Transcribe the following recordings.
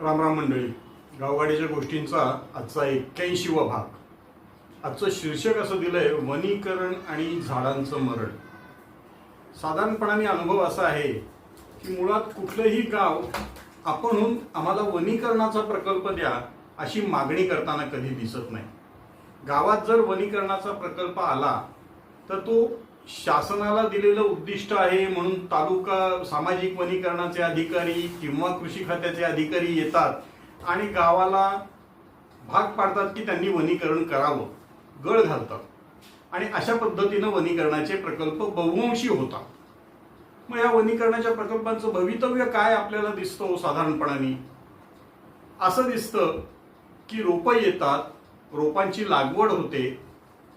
रामराम मंडळी गावगाडीच्या गोष्टींचा आजचा एक्क्याऐंशीवा भाग. आजचं शीर्षक असं दिलंय वनीकरण आणि झाडांचं मरण. साधारणपणाने अनुभव असा आहे की मुळात कुठलंही गाव आपणहून आम्हाला वनीकरणाचा प्रकल्प द्या अशी मागणी करताना कधी दिसत नाही. गावात जर वनीकरणाचा प्रकल्प आला तर तो शासनाला दिलेलं उद्दिष्ट आहे म्हणून तालुका सामाजिक वनीकरणाचे अधिकारी किंवा कृषी खात्याचे अधिकारी येतात आणि गावाला भाग पाडतात की त्यांनी वनीकरण करावं गळ घालतात. आणि अशा पद्धतीनं वनीकरणाचे प्रकल्प बहुवंशी होतात. मग या वनीकरणाच्या प्रकल्पांचं भवितव्य काय आपल्याला दिसतं हो साधारणपणाने? असं दिसतं की रोपं येतात रोपांची लागवड होते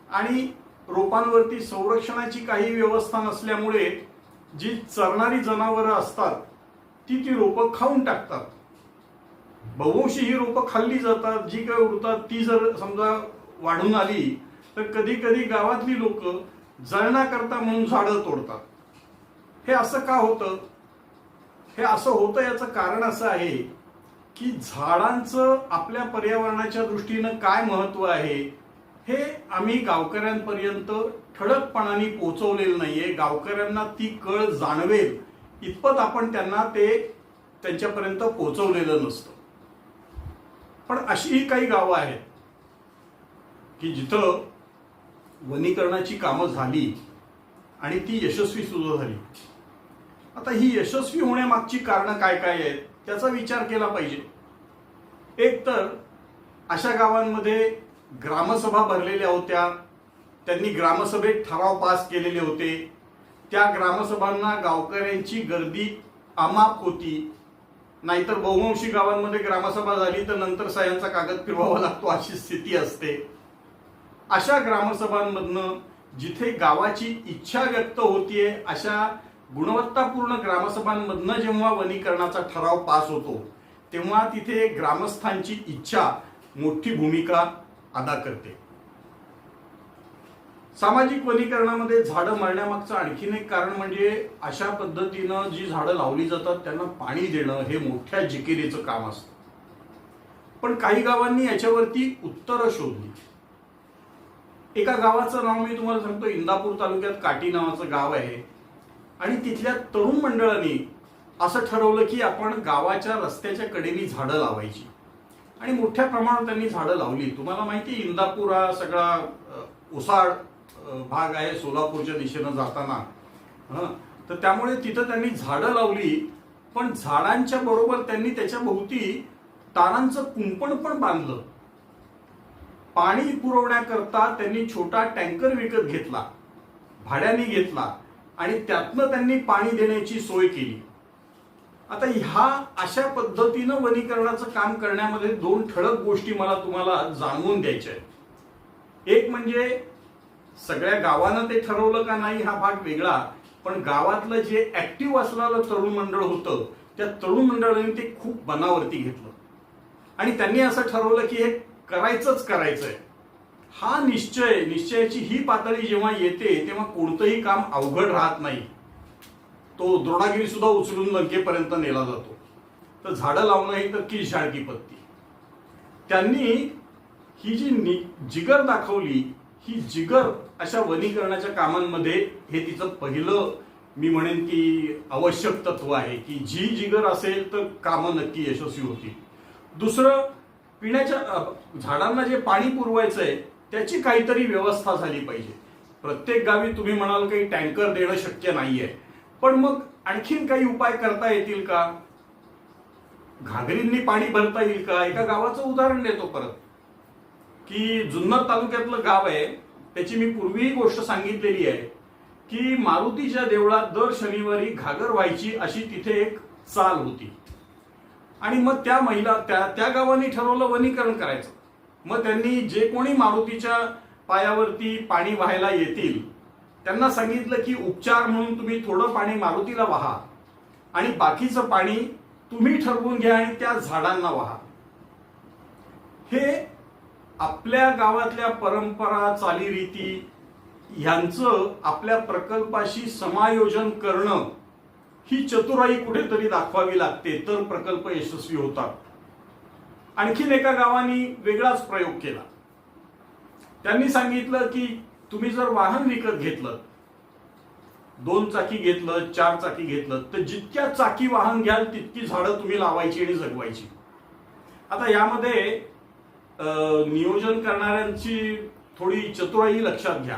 आणि रोपांवरती संरक्षणाची काही व्यवस्था नसल्यामुळे जी चरणारी जनावरं असतात ती ती रोपं खाऊन टाकतात. बहुंशी ही रोपं खाल्ली जातात जी काय उरतात ती जर समजा वाढून आली तर कधी कधी गावातली लोक जळणाकरता म्हणून झाडं तोडतात. हे असं का होतं? हे असं होतं याचं कारण असं आहे की झाडांचं आपल्या पर्यावरणाच्या दृष्टीनं काय महत्त्व आहे? हे आम्ही गावकऱ्यांपर्यंत ठळकपणाने पोहोचवलेलं नाहीये. गावकऱ्यांना ती कळ जाणवेल. इतपत आपण त्यांना ते त्यांच्यापर्यंत पोहोचवलेलं नसतं. पण अशीही काही गावं आहेत की जिथं वनीकरणाची कामं झाली आणि ती यशस्वी सुद्धा झाली. आता ही यशस्वी होण्यामागची कारणं काय काय आहेत त्याचा विचार केला पाहिजे. एक तर अशा गावांमध्ये ग्रामसभा भरलेल्या होत्या. त्यांनी ग्रामसभेत ठराव पास केलेले होते. त्या ग्रामसभांना गावकऱ्यांची गर्दी अमाप होती. नाहीतर बहुवंशी गावांमध्ये ग्रामसभा झाली तर नंतर सह्यांचा कागद फिरवावा लागतो अशी स्थिती असते. अशा ग्रामसभांमधनं जिथे गावाची इच्छा व्यक्त होतीये अशा गुणवत्तापूर्ण ग्रामसभांमधनं जेव्हा वनीकरणाचा ठराव पास होतो तेव्हा तिथे ग्रामस्थांची इच्छा मोठी भूमिका अदा करते. सामाजिक वनीकरणामध्ये झाडं मरण्यामागचं आणखीन एक कारण म्हणजे अशा पद्धतीनं जी झाडं लावली जातात त्यांना पाणी देणं हे मोठ्या जिकिरीचं काम असतं. पण काही गावांनी याच्यावरती उत्तरं शोधली. एका गावाचं नाव मी तुम्हाला सांगतो इंदापूर तालुक्यात काटी नावाचं गाव आहे. आणि तिथल्या तरुण मंडळांनी असं ठरवलं की आपण गावाच्या रस्त्याच्या कडेनी झाडं लावायची. आणि मोठ्या प्रमाणात त्यांनी झाडं लावली. तुम्हाला माहिती आहे, इंदापूर हा सगळा ओसाड भाग आहे सोलापूरच्या दिशेनं जाताना. तर त्यामुळे तिथं त्यांनी झाडं लावली पण झाडांच्या बरोबर त्यांनी त्याच्या भोवती तारांचं कुंपण पण बांधलं. पाणी पुरवण्याकरता त्यांनी छोटा टँकर विकत घेतला. भाड्याने घेतला. आणि त्यातनं त्यांनी पाणी देण्याची सोय केली. आता ह्या अशा पद्धतीनं वनीकरणाचं काम करण्यामध्ये दोन ठळक गोष्टी मला तुम्हाला जाणवून द्यायच्या आहेत. एक म्हणजे सगळ्या गावानं ते ठरवलं का नाही हा भाग वेगळा पण गावातलं जे ऍक्टिव्ह असलेलं तरुण मंडळ होतं त्या तरुण मंडळाने ते खूप मनावरती घेतलं. आणि त्यांनी असं ठरवलं की हे करायचंच करायचंय. हा निश्चय निश्चयाची ही पातळी जेव्हा येते तेव्हा कोणतंही काम अवघड राहत नाही. तो द्रोणागिरी सुद्धा उचलून लंकेपर्यंत नेला जातो. तर झाडं लावणं ही तर की शाळकी पत्ती. त्यांनी ही जी नि- जिगर दाखवली ही जिगर अशा वनीकरणाच्या कामांमध्ये हे तिचं पहिलं मी म्हणेन की आवश्यक तत्व आहे की जी जिगर असेल तर कामं नक्की यशस्वी होतील. दुसरं पिण्याच्या झाडांना जे पाणी पुरवायचं आहे त्याची काहीतरी व्यवस्था झाली पाहिजे. प्रत्येक गावी तुम्ही म्हणाल काही टँकर देणं शक्य नाही आहे पण मग आणखीन काही उपाय करता येतील का? घागरींनी पाणी भरता येईल का? एका गावाचं उदाहरण देतो परत. की जुन्नर तालुक्यातलं गाव आहे त्याची मी पूर्वीही गोष्ट सांगितलेली आहे की मारुतीच्या देवळात दर शनिवारी घागर व्हायची अशी तिथे एक चाल होती. आणि मग त्या महिला त्या त्या गावाने ठरवलं वनीकरण करायचं. मग त्यांनी जे कोणी मारुतीच्या पायावरती पाणी व्हायला येतील त्यांना सांगितलं की उपचार म्हणून तुम्ही थोडं पाणी मारुतीला वाहा आणि बाकीचं पाणी तुम्ही ठरवून घ्या आणि त्या झाडांना वाहा. हे आपल्या गावातल्या परंपरा चालीरीती ह्यांचं आपल्या प्रकल्पाशी समायोजन करणं ही चतुराई कुठेतरी दाखवावी लागते तर प्रकल्प यशस्वी होतात. आणखीन एका गावानी वेगळाच प्रयोग केला. त्यांनी सांगितलं की तुम्ही जर वाहन विकत घेतलं दोन चाकी घेतलं चार चाकी घेतलं तर जितक्या चाकी वाहन घ्याल तितकी झाडं तुम्ही लावायची आणि जगवायची. आता यामध्ये नियोजन करणाऱ्यांची थोडी चतुराई लक्षात घ्या.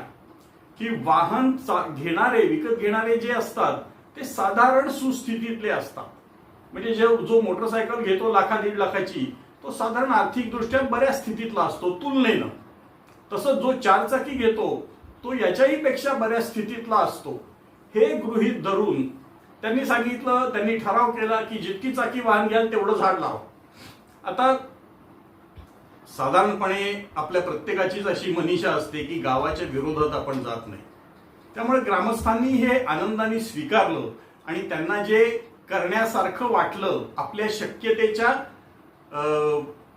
की वाहन चा- घेणारे विकत घेणारे जे असतात ते साधारण सुस्थितीतले असतात. म्हणजे जे जो मोटरसायकल घेतो लाखा दीड लाखाची तो साधारण आर्थिकदृष्ट्या बऱ्याच स्थितीतला असतो तुलनेनं. तसंच जो चारचाकी घेतो तो याच्याही पेक्षा बऱ्याच स्थितीतला असतो. हे गृहीत धरून त्यांनी सांगितलं त्यांनी ठराव केला की जितकी चाकी वाहन घ्याल तेवढं झाड लावा. आता साधारणपणे आपल्या प्रत्येकाचीच अशी मनीषा असते की गावाच्या विरोधात आपण जात नाही. त्यामुळे ग्रामस्थांनी हे आनंदाने स्वीकारलं आणि त्यांना जे करण्यासारखं वाटलं आपल्या शक्यतेच्या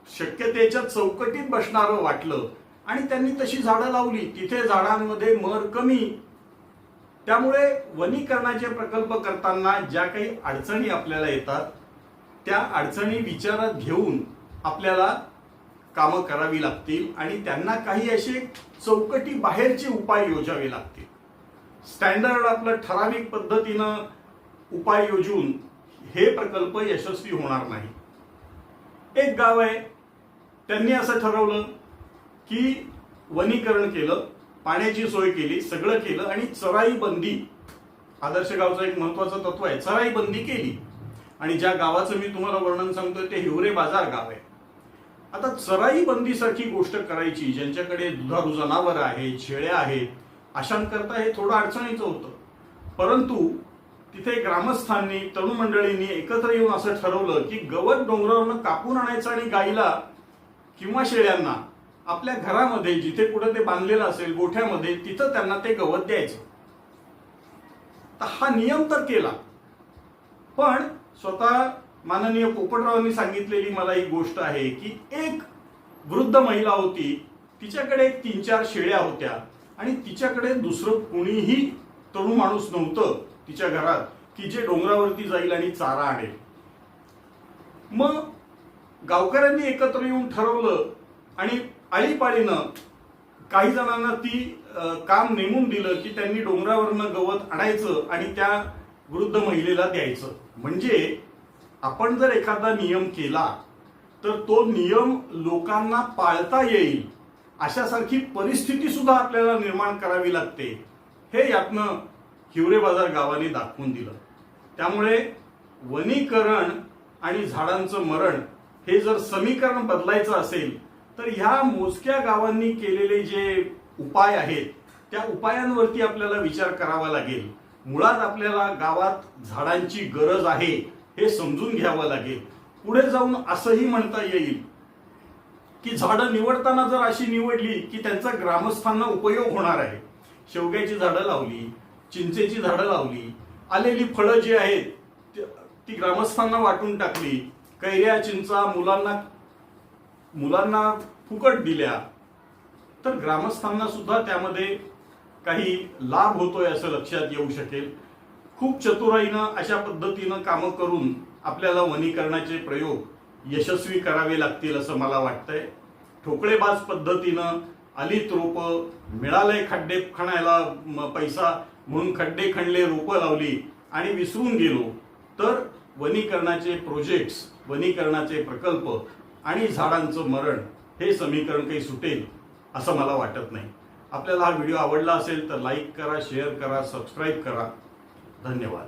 शक्यतेच्या चौकटीत बसणारं वाटलं आणि त्यांनी तशी झाडं लावली. तिथे झाडांमध्ये मर कमी. त्यामुळे वनीकरणाचे प्रकल्प करताना ज्या काही अडचणी आपल्याला येतात त्या अडचणी विचारात घेऊन आपल्याला कामं करावी लागतील आणि त्यांना काही असे चौकटी बाहेरचे उपाय योजावे लागतील. स्टँडर्ड आपलं ठराविक पद्धतीनं उपाय योजून हे प्रकल्प यशस्वी होणार नाही. एक गाव आहे. त्यांनी असं ठरवलं. की वनीकरण केलं पाण्याची सोय केली सगळं केलं आणि चराई बंदी आदर्श गावचं एक महत्वाचं तत्व आहे चराई बंदी केली. आणि ज्या गावाचं मी तुम्हाला वर्णन सांगतोय ते हिवरे बाजार गाव आहे. आता चराई बंदीसारखी गोष्ट करायची ज्यांच्याकडे दुधारू जनावर आहेत शेळ्या आहेत अशांकरता हे थोडं अडचणीचं होतं. परंतु तिथे ग्रामस्थांनी तरुण मंडळींनी एकत्र येऊन असं ठरवलं की गवत डोंगरावरनं कापून आणायचं आणि गाईला किंवा शेळ्यांना आपल्या घरामध्ये जिथे कुठं ते बांधलेलं असेल गोठ्यामध्ये तिथं त्यांना ते गवत द्यायचं. तर हा नियम तर केला. पण स्वतः माननीय पोपटरावांनी सांगितलेली मला एक गोष्ट आहे की एक वृद्ध महिला होती तिच्याकडे एक तीन चार शेळ्या होत्या आणि तिच्याकडे दुसरं कुणीही तरुण माणूस नव्हतं तिच्या घरात की जे डोंगरावरती जाईल आणि चारा आणेल. मग गावकऱ्यांनी एकत्र येऊन ठरवलं आणि आळीपाळीनं काही जणांना ती काम नेमून दिलं की त्यांनी डोंगरावरनं गवत आणायचं आणि त्या वृद्ध महिलेला द्यायचं. म्हणजे आपण जर एखादा नियम केला तर तो नियम लोकांना पाळता येईल अशासारखी परिस्थिती सुद्धा आपल्याला निर्माण करावी लागते हे यातनं हिवरे बाजार गावाने दाखवून दिलं. त्यामुळे वनीकरण आणि झाडांचं मरण हे जर समीकरण बदलायचं असेल तर ह्या मोजक्या गावांनी केलेले जे उपाय आहेत त्या उपायांवरती आपल्याला विचार करावा लागेल. मुळात आपल्याला गावात झाडांची गरज आहे हे समजून घ्यावं लागेल. पुढे जाऊन असंही म्हणता येईल की झाडं निवडताना जर अशी निवडली की त्यांचा ग्रामस्थांना उपयोग होणार आहे. शेवग्याची झाडं लावली चिंचेची झाडं लावली आलेली फळं जी आहेत ती- ग्रामस्थांना वाटून टाकली कैऱ्या चिंचा मुलांना मुलांना फुकट दिल्या तर ग्रामस्थांना सुद्धा त्यामध्ये काही लाभ होतोय असं लक्षात येऊ शकेल. खूप चतुराईनं अशा पद्धतीनं कामं करून आपल्याला वनीकरणाचे प्रयोग यशस्वी करावे लागतील असं मला वाटतंय. ठोकळेबाज पद्धतीनं आलीत रोपं मिळालंय खड्डे खणायला पैसा म्हणून खड्डे खणले रोपं लावली आणि विसरून गेलो तर वनीकरणाचे प्रोजेक्ट्स वनीकरणाचे प्रकल्प आणि झाडांचं मरण हे समीकरण काही सुटेल असं मला वाटत नाही. आपल्याला हा व्हिडिओ आवडला असेल तर लाईक करा शेअर करा सबस्क्राईब करा. धन्यवाद.